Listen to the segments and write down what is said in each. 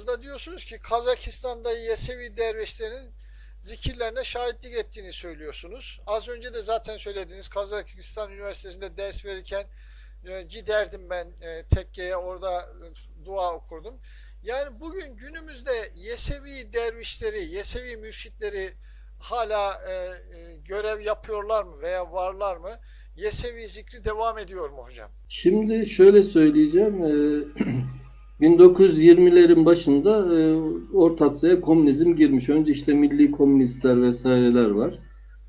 yazılarınızda diyorsunuz ki Kazakistan'da Yesevi dervişlerin zikirlerine şahitlik ettiğini söylüyorsunuz. Az önce de zaten söylediniz Kazakistan Üniversitesi'nde ders verirken e, giderdim ben e, tekkeye orada e, dua okurdum. Yani bugün günümüzde Yesevi dervişleri, Yesevi mürşitleri hala görev yapıyorlar mı veya varlar mı? Yesevi zikri devam ediyor mu hocam? Şimdi şöyle söyleyeceğim. 1920'lerin başında e, Orta Asya'ya komünizm girmiş. Önce işte milli komünistler vesaireler var.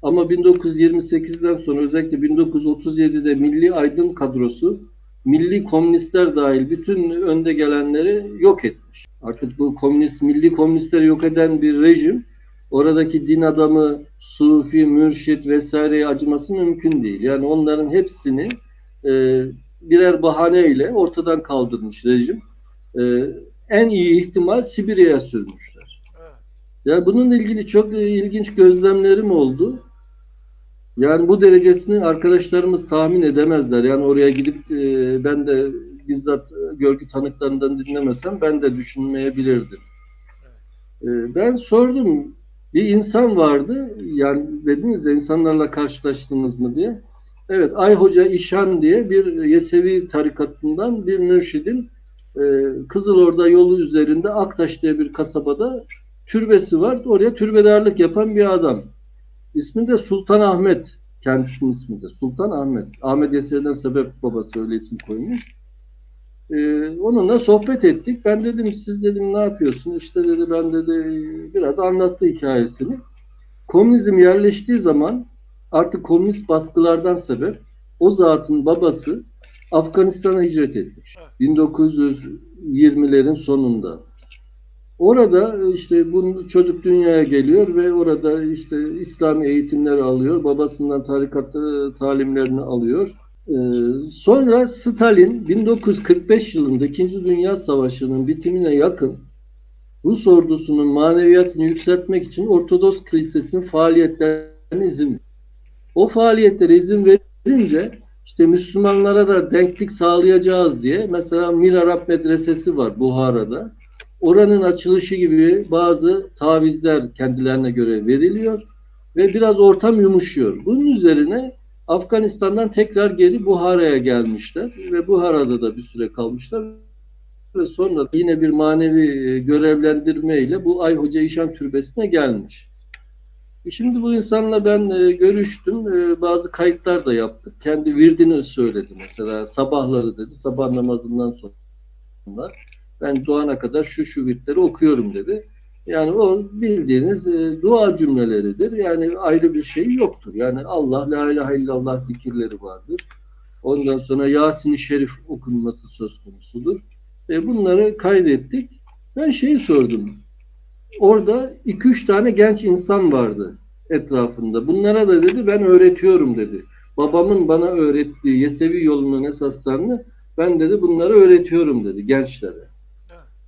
Ama 1928'den sonra özellikle 1937'de Milli Aydın kadrosu milli komünistler dahil bütün önde gelenleri yok etmiş. Artık bu komünist, milli komünistleri yok eden bir rejim oradaki din adamı, sufi, mürşit vesaireye acıması mümkün değil. Yani onların hepsini e, birer bahaneyle ortadan kaldırmış rejim. E, en iyi ihtimal Sibirya'ya sürmüşler. Evet. Ya bununla ilgili çok ilginç gözlemlerim oldu. Yani bu derecesini arkadaşlarımız tahmin edemezler. Yani oraya gidip e, ben de bizzat görgü tanıklarından dinlemesem ben de düşünmeyebilirdim. E, ben sordum. Bir insan vardı. Yani dediniz ya insanlarla karşılaştınız mı diye. Evet Ay Hoca İşan diye bir Yesevi tarikatından bir mürşidin e, Kızılorda yolu üzerinde Aktaş diye bir kasabada türbesi var. Oraya türbedarlık yapan bir adam. İsmi de Sultan Ahmet. Kendisinin ismi de Sultan Ahmet. Ahmet Yesevi'den sebep babası öyle isim koymuş. Ee, onunla sohbet ettik. Ben dedim siz dedim ne yapıyorsun? İşte dedi ben dedi biraz anlattı hikayesini. Komünizm yerleştiği zaman artık komünist baskılardan sebep o zatın babası Afganistan'a hicret etmiş. 1920'lerin sonunda. Orada işte bu çocuk dünyaya geliyor ve orada işte İslami eğitimler alıyor. Babasından tarikat e, talimlerini alıyor. Ee, sonra Stalin 1945 yılında 2. Dünya Savaşı'nın bitimine yakın Rus ordusunun maneviyatını yükseltmek için Ortodoks Kilisesi'nin faaliyetlerine izin veriyor. O faaliyetlere izin verince işte Müslümanlara da denklik sağlayacağız diye mesela Mir Arap Medresesi var Buhara'da. Oranın açılışı gibi bazı tavizler kendilerine göre veriliyor ve biraz ortam yumuşuyor. Bunun üzerine Afganistan'dan tekrar geri Buhara'ya gelmişler ve Buhara'da da bir süre kalmışlar ve sonra yine bir manevi e, görevlendirme ile bu Ay Hoca İşan Türbesi'ne gelmiş. E Şimdi bu insanla ben e, görüştüm. E, bazı kayıtlar da yaptık. Kendi virdini söyledi mesela. Sabahları dedi. Sabah namazından sonra ben doğana kadar şu şu virtleri okuyorum dedi. Yani o bildiğiniz e, dua cümleleridir. Yani ayrı bir şey yoktur. Yani Allah, la ilahe illallah zikirleri vardır. Ondan sonra Yasin-i Şerif okunması söz konusudur. E, bunları kaydettik. Ben şeyi sordum. Orada 2-3 tane genç insan vardı etrafında. Bunlara da dedi ben öğretiyorum dedi. Babamın bana öğrettiği Yesevi yolunun esaslarını ben dedi bunları öğretiyorum dedi gençlere.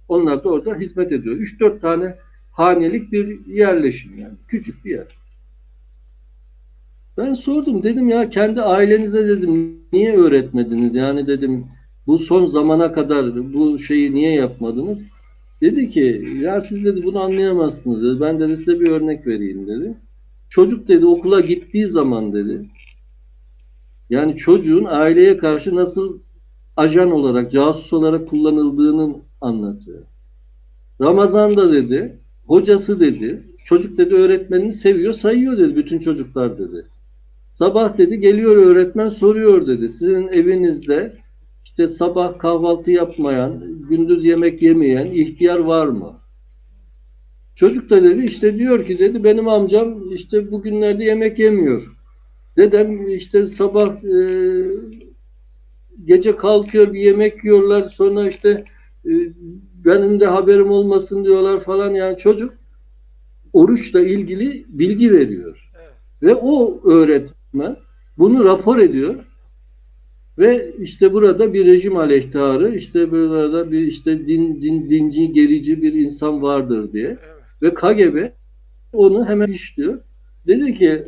Onlar da orada hizmet ediyor. 3-4 tane hanelik bir yerleşim yani. Küçük bir yer. Ben sordum dedim ya kendi ailenize dedim niye öğretmediniz? Yani dedim bu son zamana kadar bu şeyi niye yapmadınız? Dedi ki ya siz dedi bunu anlayamazsınız dedi. Ben dedi size bir örnek vereyim dedi. Çocuk dedi okula gittiği zaman dedi yani çocuğun aileye karşı nasıl ajan olarak, casus olarak kullanıldığını anlatıyor. Ramazan'da dedi, hocası dedi, çocuk dedi öğretmenini seviyor, sayıyor dedi bütün çocuklar dedi. Sabah dedi geliyor öğretmen soruyor dedi. Sizin evinizde işte sabah kahvaltı yapmayan, gündüz yemek yemeyen ihtiyar var mı? Çocuk da dedi işte diyor ki dedi benim amcam işte bugünlerde yemek yemiyor. Dedem işte sabah e, gece kalkıyor bir yemek yiyorlar sonra işte e, benim de haberim olmasın diyorlar falan yani çocuk oruçla ilgili bilgi veriyor. Evet. Ve o öğretmen bunu rapor ediyor. Ve işte burada bir rejim aleyhtarı, işte burada bir işte din, din dinci, gerici bir insan vardır diye. Evet. Ve KGB onu hemen işliyor. Dedi ki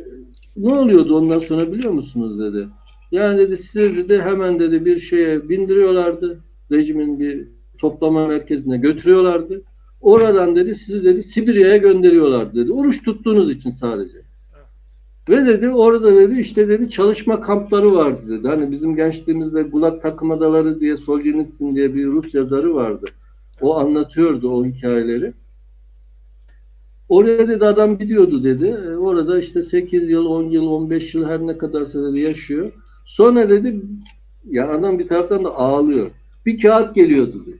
ne oluyordu ondan sonra biliyor musunuz dedi. Yani dedi size dedi hemen dedi bir şeye bindiriyorlardı. Rejimin bir toplama merkezine götürüyorlardı. oradan dedi sizi dedi Sibirya'ya gönderiyorlar dedi. Oruç tuttuğunuz için sadece. Ve dedi orada dedi işte dedi çalışma kampları vardı dedi. Hani bizim gençliğimizde Gulag takım adaları diye Solzhenitsyn diye bir Rus yazarı vardı. O anlatıyordu o hikayeleri. Oraya dedi adam gidiyordu dedi. E, Orada işte 8 yıl, 10 yıl, 15 yıl her ne kadarsa dedi yaşıyor. Sonra dedi ya adam bir taraftan da ağlıyor. Bir kağıt geliyordu dedi.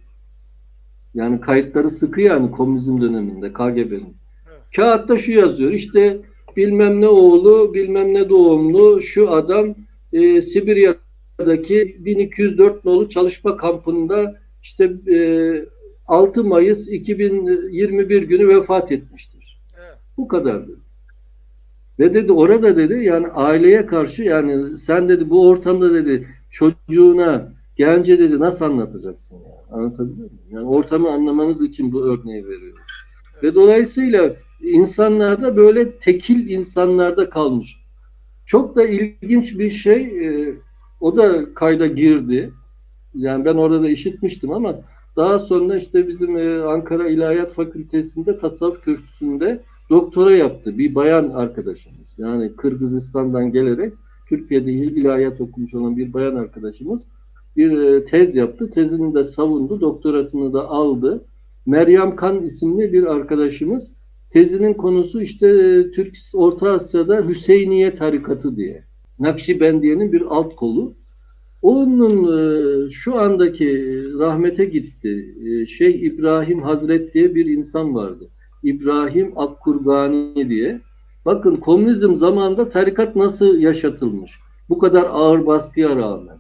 Yani kayıtları sıkı yani komünizm döneminde KGB'nin. Evet. Kağıtta şu yazıyor işte bilmem ne oğlu bilmem ne doğumlu şu adam e, Sibirya'daki 1204 nolu çalışma kampında işte e, 6 Mayıs 2021 günü vefat etmiştir. Evet. Bu kadardı. Ve dedi orada dedi yani aileye karşı yani sen dedi bu ortamda dedi çocuğuna gence dedi nasıl anlatacaksın yani? Anlatabiliyor muyum? Yani ortamı anlamanız için bu örneği veriyorum. Ve dolayısıyla insanlarda böyle tekil insanlarda kalmış. Çok da ilginç bir şey e, o da kayda girdi. Yani ben orada da işitmiştim ama daha sonra işte bizim e, Ankara İlahiyat Fakültesi'nde tasavvuf kürsüsünde doktora yaptı. Bir bayan arkadaşımız. Yani Kırgızistan'dan gelerek Türkiye'de ilahiyat okumuş olan bir bayan arkadaşımız bir e, tez yaptı. Tezini de savundu. Doktorasını da aldı. Meryem Kan isimli bir arkadaşımız tezinin konusu işte e, Türk Orta Asya'da Hüseyniye tarikatı diye. Nakşibendiye'nin bir alt kolu. Onun e, şu andaki rahmete gitti. E, Şeyh İbrahim Hazret diye bir insan vardı. İbrahim Akkurgani diye. Bakın komünizm zamanında tarikat nasıl yaşatılmış? Bu kadar ağır baskıya rağmen.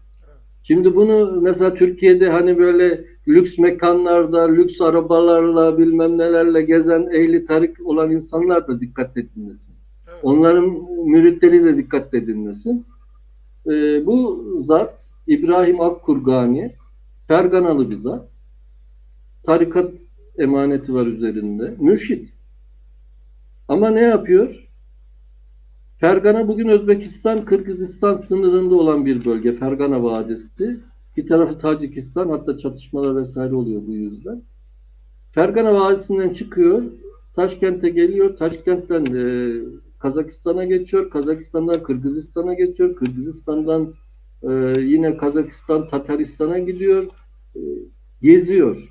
Şimdi bunu mesela Türkiye'de hani böyle lüks mekanlarda, lüks arabalarla bilmem nelerle gezen ehli tarik olan insanlar da dikkat edilmesin. Evet. Onların müritleri de dikkat edilmesin. Ee, bu zat İbrahim Akkurgani Ferganalı bir zat. Tarikat emaneti var üzerinde. Mürşit. Ama ne yapıyor? Fergana bugün Özbekistan, Kırgızistan sınırında olan bir bölge. Fergana Vadisi. Bir tarafı Tacikistan hatta çatışmalar vesaire oluyor bu yüzden. Fergana Vadisi'nden çıkıyor. Taşkent'e geliyor. Taşkent'ten e, Kazakistan'a geçiyor. Kazakistan'dan Kırgızistan'a geçiyor. Kırgızistan'dan e, yine Kazakistan, Tataristan'a gidiyor. E, geziyor.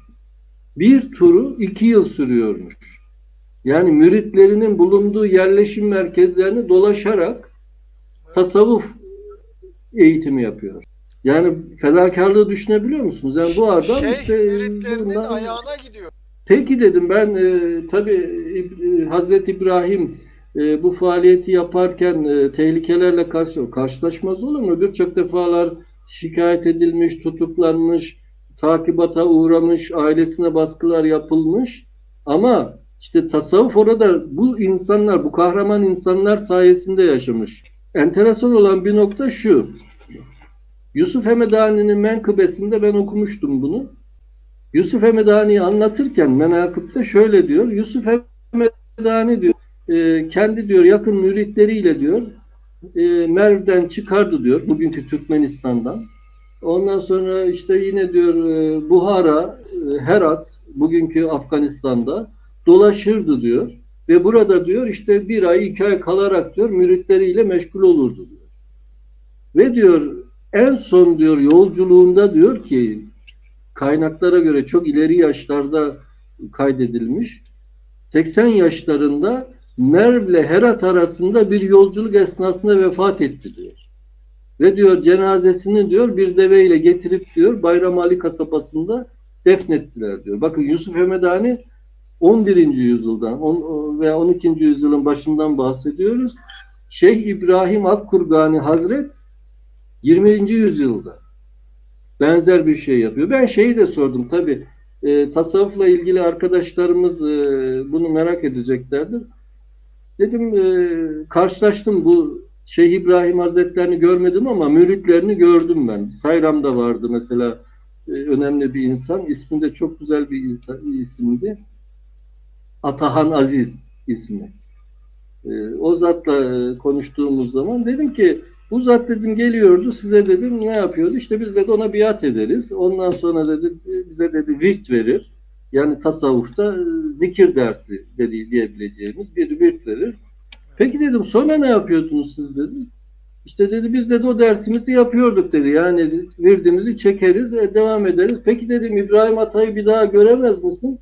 Bir turu iki yıl sürüyormuş. Yani müritlerinin bulunduğu yerleşim merkezlerini dolaşarak tasavvuf eğitimi yapıyor. Yani fedakarlığı düşünebiliyor musunuz? Yani bu adam Şeyh işte müritlerinin bundan- ayağına gidiyor. Peki dedim ben e, tabii e, Hazreti İbrahim e, bu faaliyeti yaparken e, tehlikelerle karşı karşılaşmaz olur mu? Birçok defalar şikayet edilmiş, tutuklanmış, takibata uğramış, ailesine baskılar yapılmış. Ama işte tasavvuf orada bu insanlar, bu kahraman insanlar sayesinde yaşamış. Enteresan olan bir nokta şu. Yusuf Hemedani'nin menkıbesinde ben okumuştum bunu. Yusuf Hemedani'yi anlatırken menakıpta şöyle diyor. Yusuf Hemedani diyor e, kendi diyor yakın müritleriyle diyor e, Merv'den çıkardı diyor bugünkü Türkmenistan'dan. Ondan sonra işte yine diyor e, Buhara, e, Herat bugünkü Afganistan'da dolaşırdı diyor. Ve burada diyor işte bir ay iki ay kalarak diyor müritleriyle meşgul olurdu diyor. Ve diyor en son diyor yolculuğunda diyor ki kaynaklara göre çok ileri yaşlarda kaydedilmiş. 80 yaşlarında Merv ile Herat arasında bir yolculuk esnasında vefat etti diyor. Ve diyor cenazesini diyor bir deveyle getirip diyor Bayram Ali kasabasında defnettiler diyor. Bakın Yusuf Hemedani 11. yüzyıldan on, veya 12. yüzyılın başından bahsediyoruz. Şeyh İbrahim Akkurgani Hazret 20. yüzyılda benzer bir şey yapıyor. Ben şeyi de sordum tabi e, tasavvufla ilgili arkadaşlarımız e, bunu merak edeceklerdir. Dedim e, karşılaştım bu Şeyh İbrahim Hazretlerini görmedim ama müritlerini gördüm ben. Sayram'da vardı mesela e, önemli bir insan. İsmi de çok güzel bir insan, isimdi. Atahan Aziz ismi. E, o zatla e, konuştuğumuz zaman dedim ki bu zat dedim geliyordu size dedim ne yapıyordu? İşte biz dedi ona biat ederiz. Ondan sonra dedi bize dedi virt verir. Yani tasavvufta e, zikir dersi dedi, diyebileceğimiz bir virt verir. Peki dedim sonra ne yapıyordunuz siz dedi. İşte dedi biz dedi o dersimizi yapıyorduk dedi. Yani virdimizi çekeriz, e, devam ederiz. Peki dedim İbrahim Atay'ı bir daha göremez misin?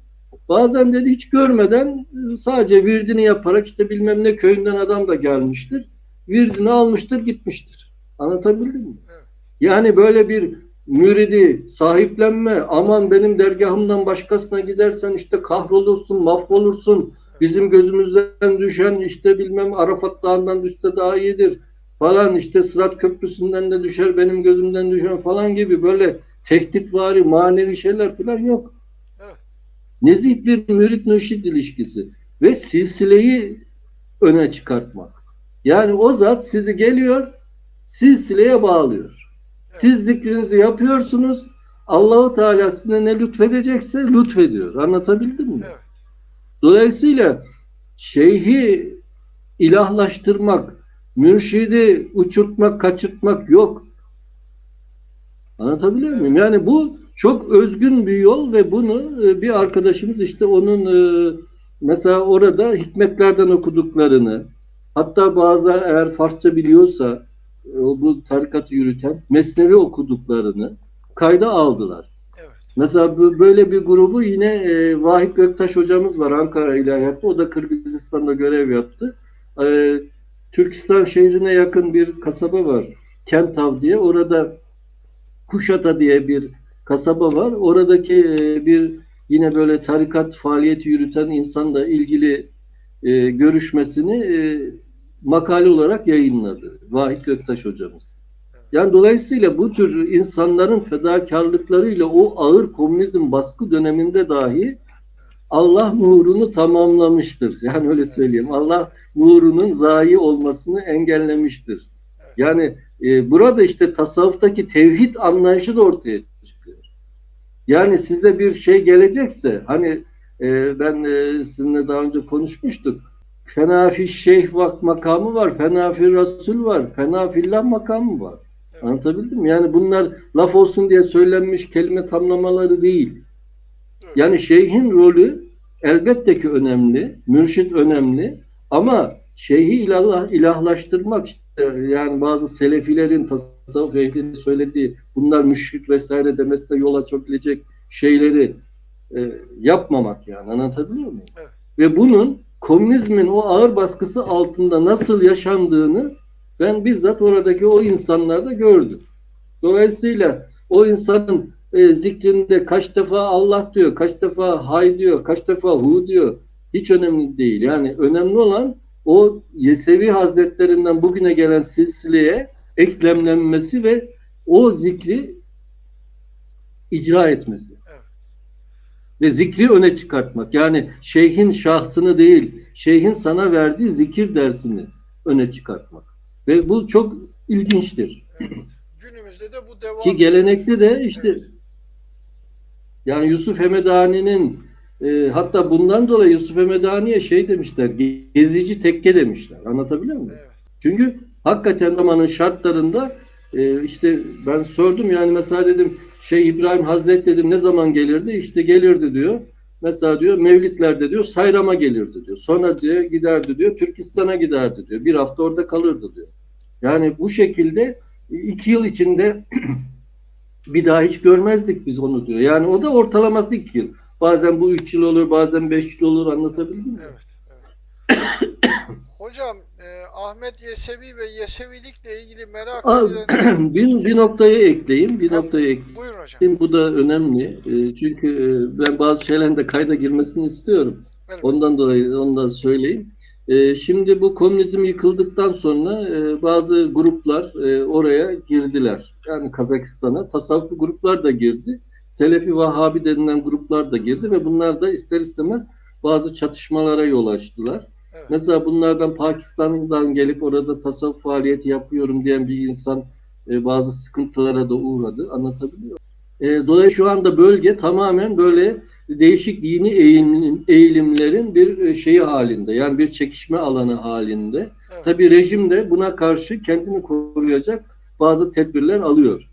Bazen dedi hiç görmeden e, sadece virdini yaparak işte bilmem ne köyünden adam da gelmiştir. Virdini almıştır gitmiştir. Anlatabildim mi? Evet. Yani böyle bir müridi sahiplenme, aman benim dergahımdan başkasına gidersen işte kahrolursun, mahvolursun, bizim gözümüzden düşen işte bilmem Arafat Dağı'ndan düşse daha iyidir falan işte Sırat Köprüsü'nden de düşer benim gözümden düşen falan gibi böyle tehditvari manevi şeyler falan yok. Evet. Nezih bir mürit mürşid ilişkisi ve silsileyi öne çıkartmak. Yani o zat sizi geliyor silsileye bağlıyor. Siz zikrinizi yapıyorsunuz. Allahu Teala size ne lütfedecekse lütfediyor. Anlatabildim mi? Evet. Dolayısıyla şeyhi ilahlaştırmak, mürşidi uçurtmak, kaçırtmak yok. Anlatabiliyor muyum? Yani bu çok özgün bir yol ve bunu e, bir arkadaşımız işte onun e, mesela orada hikmetlerden okuduklarını hatta bazı eğer Farsça biliyorsa e, bu tarikatı yürüten mesnevi okuduklarını kayda aldılar. Evet. Mesela böyle bir grubu yine e, Vahip Göktaş hocamız var Ankara İlahiyat'ta. O da Kırgızistan'da görev yaptı. E, Türkistan şehrine yakın bir kasaba var. Kentav diye. Orada Kuşata diye bir kasaba var. Oradaki e, bir yine böyle tarikat faaliyeti yürüten insanla ilgili e, görüşmesini e, makale olarak yayınladı. Vahip Göktaş hocamız. Yani dolayısıyla bu tür insanların fedakarlıklarıyla o ağır komünizm baskı döneminde dahi Allah nurunu tamamlamıştır. Yani öyle söyleyeyim. Allah nurunun zayi olmasını engellemiştir. Yani e, burada işte tasavvuftaki tevhid anlayışı da ortaya çıkıyor. Yani size bir şey gelecekse hani e, ben e, sizinle daha önce konuşmuştuk. Fenafi şeyh vak makamı var, fenafi rasul var, fenafillah makamı var. Evet. Anlatabildim mi? Yani bunlar laf olsun diye söylenmiş kelime tamlamaları değil. Evet. Yani şeyhin rolü elbette ki önemli, mürşit önemli ama şeyhi ilah, ilahlaştırmak işte yani bazı selefilerin tasavvuf ehlinin söylediği bunlar müşrik vesaire demesi de yol açabilecek şeyleri e, yapmamak yani anlatabiliyor muyum? Evet. Ve bunun komünizmin o ağır baskısı altında nasıl yaşandığını ben bizzat oradaki o insanlarda gördüm. Dolayısıyla o insanın e, zikrinde kaç defa Allah diyor, kaç defa hay diyor, kaç defa hu diyor. Hiç önemli değil. Yani önemli olan o Yesevi Hazretlerinden bugüne gelen silsileye eklemlenmesi ve o zikri icra etmesi. Evet. Ve zikri öne çıkartmak. Yani şeyhin şahsını değil, şeyhin sana verdiği zikir dersini öne çıkartmak. Ve bu çok ilginçtir. Evet. Günümüzde de bu devam Ki gelenekte de işte Evet. yani Yusuf Hemedani'nin e, hatta bundan dolayı Yusuf Hemedani'ye şey demişler, gezici tekke demişler. Anlatabiliyor muyum? Evet. Çünkü hakikaten zamanın şartlarında e, işte ben sordum yani mesela dedim şey İbrahim Hazret dedim ne zaman gelirdi? İşte gelirdi diyor. Mesela diyor Mevlitlerde diyor Sayram'a gelirdi diyor. Sonra diyor giderdi diyor Türkistan'a giderdi diyor. Bir hafta orada kalırdı diyor. Yani bu şekilde iki yıl içinde bir daha hiç görmezdik biz onu diyor. Yani o da ortalaması iki yıl. Bazen bu üç yıl olur, bazen beş yıl olur anlatabildim mi? Evet. evet. Hocam e, Ahmet Yesevi ve Yesevilikle ilgili merak edilen... bir, bir noktayı ekleyeyim, bir Ha, noktayı ekleyeyim. Buyurun hocam. Bu da önemli. E, Çünkü e, ben bazı şeylerin de kayda girmesini istiyorum. Evet. Ondan dolayı onu da söyleyeyim. E, Şimdi bu komünizm yıkıldıktan sonra e, bazı gruplar e, oraya girdiler. Yani Kazakistan'a tasavvufi gruplar da girdi. Selefi Vahabi denilen gruplar da girdi ve bunlar da ister istemez bazı çatışmalara yol açtılar. Evet. Mesela bunlardan Pakistan'dan gelip orada tasavvuf faaliyeti yapıyorum diyen bir insan e, bazı sıkıntılara da uğradı. Anlatabiliyor? E, dolayısıyla şu anda bölge tamamen böyle değişik dini eğilim, eğilimlerin bir e, şeyi halinde. Yani bir çekişme alanı halinde. Evet. Tabii rejim de buna karşı kendini koruyacak bazı tedbirler alıyor.